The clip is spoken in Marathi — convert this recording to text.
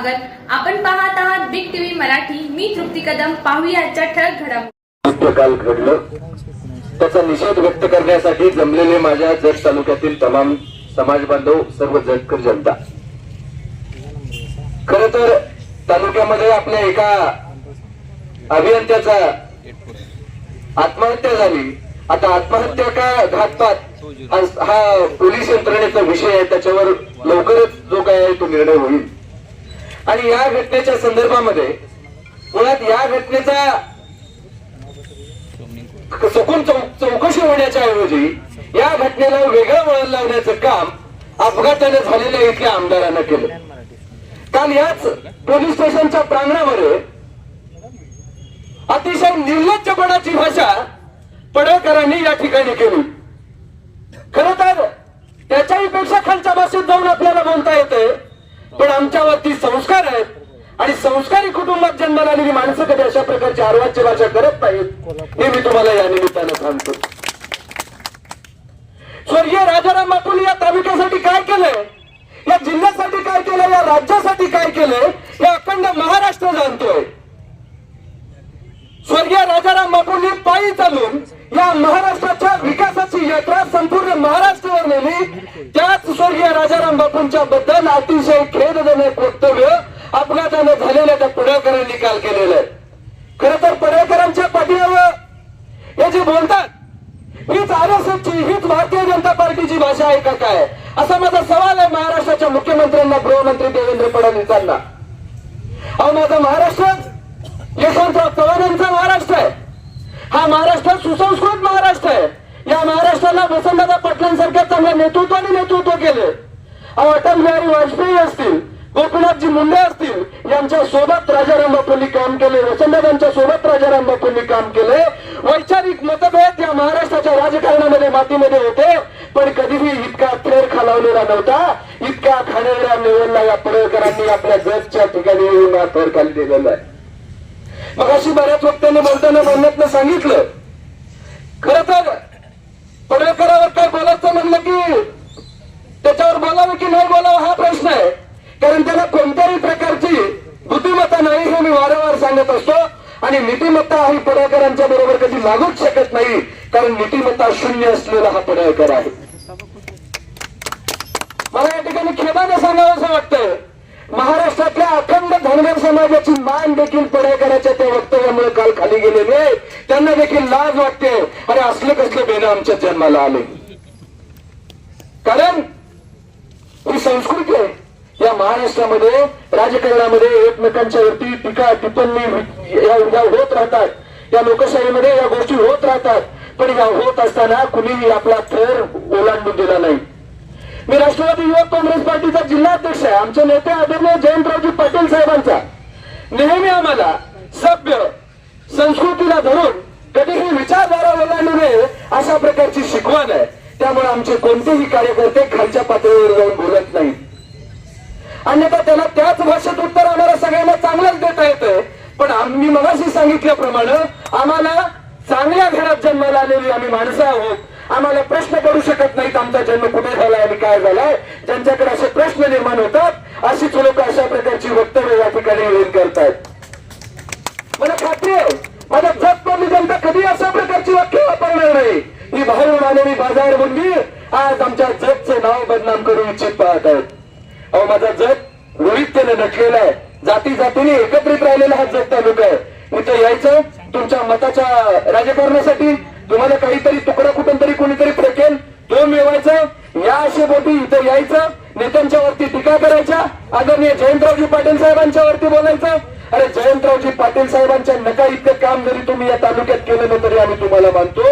स्वागत. आपण पाहत आहात बिग टीव्ही मराठी. मी तृप्ती कदम. पाहुयाच्या ठळक घडामोडी. काल घडलं. त्याचा निषेध व्यक्त करण्यासाठी जमलेले माझ्या जत तालुक्यातील तमाम समाज बांधव सर्व जटकर जनता. खर तर तालुक्यामध्ये आपल्या एका अभियंत्याचा आत्महत्या झाली. आता आत्महत्या का घातपात हा पोलीस यंत्रणेचा विषय आहे. त्याच्यावर लवकरच जो काय आहे तो निर्णय होईल. आणि या घटनेच्या संदर्भामध्ये मुळात या घटनेचा सखून चौकशी होण्याच्या ऐवजी या घटनेला वेगळं वळण लावण्याचं काम अपघाताने झालेल्या इथल्या आमदारांना केलं. काल याच पोलीस स्टेशनच्या प्रांगणामध्ये अतिशय निर्लज्जपणाची भाषा पडळकरांनी या ठिकाणी केली. खर तर त्याच्याही पेक्षा खालच्या भाषेत जाऊन आपल्याला बोलता येते आमच्यावरती संस्कार आहेत आणि संस्कारी कुटुंबात जन्माला आलेली माणसं कधी अशा प्रकारची आरवाच्य भाषा करत नाहीत हे मी तुम्हाला या निमित्तानं सांगतो. स्वर्गीय राजाराम बापूंनी या तालुक्यासाठी काय केलंय? या जिल्ह्यासाठी काय केलं या राज्यासाठी काय केलंय? हे अखंड महाराष्ट्र जाणतोय. स्वर्गीय राजाराम बापूंनी पायी चालून या महाराष्ट्राच्या विकासात यात्रा संपूर्ण महाराष्ट्रावर नेली. त्याच स्वर्गीय राजाराम बापूंच्या बद्दल अतिशय खेदजनक वक्तव्य अपघातानं झालेल्या त्या पडळकरांनी काल केलेलं आहे. खर तर पडळकरांच्या पाठीवर हे जे बोलतात हीच आर एस एसची हीच भारतीय जनता पार्टीची भाषा आहे का काय? असा माझा सवाल आहे महाराष्ट्राच्या मुख्यमंत्र्यांना गृहमंत्री देवेंद्र फडणवीसांना. अहो माझा महाराष्ट्र यशवंतराव चव्हाण यांचा महाराष्ट्र आहे. हा महाराष्ट्र सुसंस्कृत महाराष्ट्र आहे. या महाराष्ट्राला वसंतदादा पाटलांसारख्या चांगल्या नेतृत्वाने नेतृत्व केले. अटल बिहारी वाजपेयी असतील गोपीनाथजी मुंडे असतील यांच्या सोबत राजाराम बापूंनी काम केले वसंतदादांच्या सोबत राजाराम बापूंनी काम केले. वैचारिक मतभेद या महाराष्ट्राच्या राजकारणामध्ये मातीमध्ये होते पण कधीही इतका थेर खालावलेला नव्हता. इतका खाण्याच्या लेवलला या पडळकरांनी आपल्या जगच्या ठिकाणी येऊन हा थर खाली दिलेला आहे. मग अशी बऱ्याच वक्त्यांनी बोलताना बोलण्यातनं सांगितलं खर तर पडळकरावर काय बोलायचं म्हणलं की त्याच्यावर बोलावं की नाही बोलावं हा प्रश्न आहे कारण त्याला कोणत्याही प्रकारची बुद्धिमत्ता नाही हे मी वारंवार सांगत असतो आणि नीतिमत्ता ही पडळकरांच्या बरोबर कधी लागूच शकत नाही कारण नीतिमत्ता शून्य असलेला हा पडळकर आहे. मला या ठिकाणी खेदाने सांगावं असं वाटतं महाराष्ट्रातल्या अखंड धनगर समाजाची मान देखील पडळकराच्या त्या वक्तव्यामुळे काल खाली गेलेली आहे. त्यांना देखील लाज वाटते. अरे असलं कसलं बेन आमच्या जन्माला आले. कारण ही संस्कृती आहे. या महाराष्ट्रामध्ये राजकारणामध्ये एकमेकांच्या वरती टीका टिप्पणी या या होत राहतात. या लोकशाहीमध्ये या गोष्टी होत राहतात. पण या होत असताना कुणीही आपला थर ओलांडून दिला नाही. मी राष्ट्रवादी युवक काँग्रेस पार्टीचा जिल्हाध्यक्ष आहे. आमचे नेते आदरणीय जयंतरावजी पाटील साहेबांचा. नेहमी आम्हाला सभ्य संस्कृतीला धरून कधीही विचारधारा ओलांडू नये अशा प्रकारची शिकवण आहे. त्यामुळे आमचे कोणतेही कार्यकर्ते खालच्या पातळीवर जाऊन बोलत नाहीत. अन्यथा त्याला त्याच भाषेत उत्तर आम्हाला सगळ्यांना चांगलंच देता येतं पण आम्ही मगाशी सांगितल्याप्रमाणे आम्हाला चांगल्या घरात जन्माला आलेली आम्ही माणसं आहोत. आम्हाला प्रश्न पडू शकत नाहीत आमचा जन्म कुठे झालाय आणि काय झालाय. ज्यांच्याकडे असे प्रश्न निर्माण होतात अशीच लोक अशा प्रकारची वक्तव्य या ठिकाणी येऊन करतायत. मला खात्री आहे माझ्या जगमधली जनता कधी अशा प्रकारची वाक्य वापरणार नाही. ही बाहेरून आलेली मंदिर आज आमच्या जगचं नाव बदनाम करू इच्छित पाहत आहेत. अहो माझा जग विविधतेने नटलेला आहे. जाती जातीने एकत्रित राहिलेला हा जग तालुका आहे. इथं यायचं तुमच्या मताच्या राजकारणासाठी तुम्हाला काहीतरी तुकडा कुठून तरी कोणीतरी फेकेल तो मिळवायचं. या आशेपोटी इथं यायचं नेत्यांच्या वरती टीका करायच्या. आदरणीय जयंतरावजी पाटील साहेबांच्या वरती बोलायचं. अरे जयंतरावजी पाटील साहेबांच्या नका इतकं काम जरी तुम्ही या तालुक्यात केलं नाही तरी आम्ही तुम्हाला मानतो.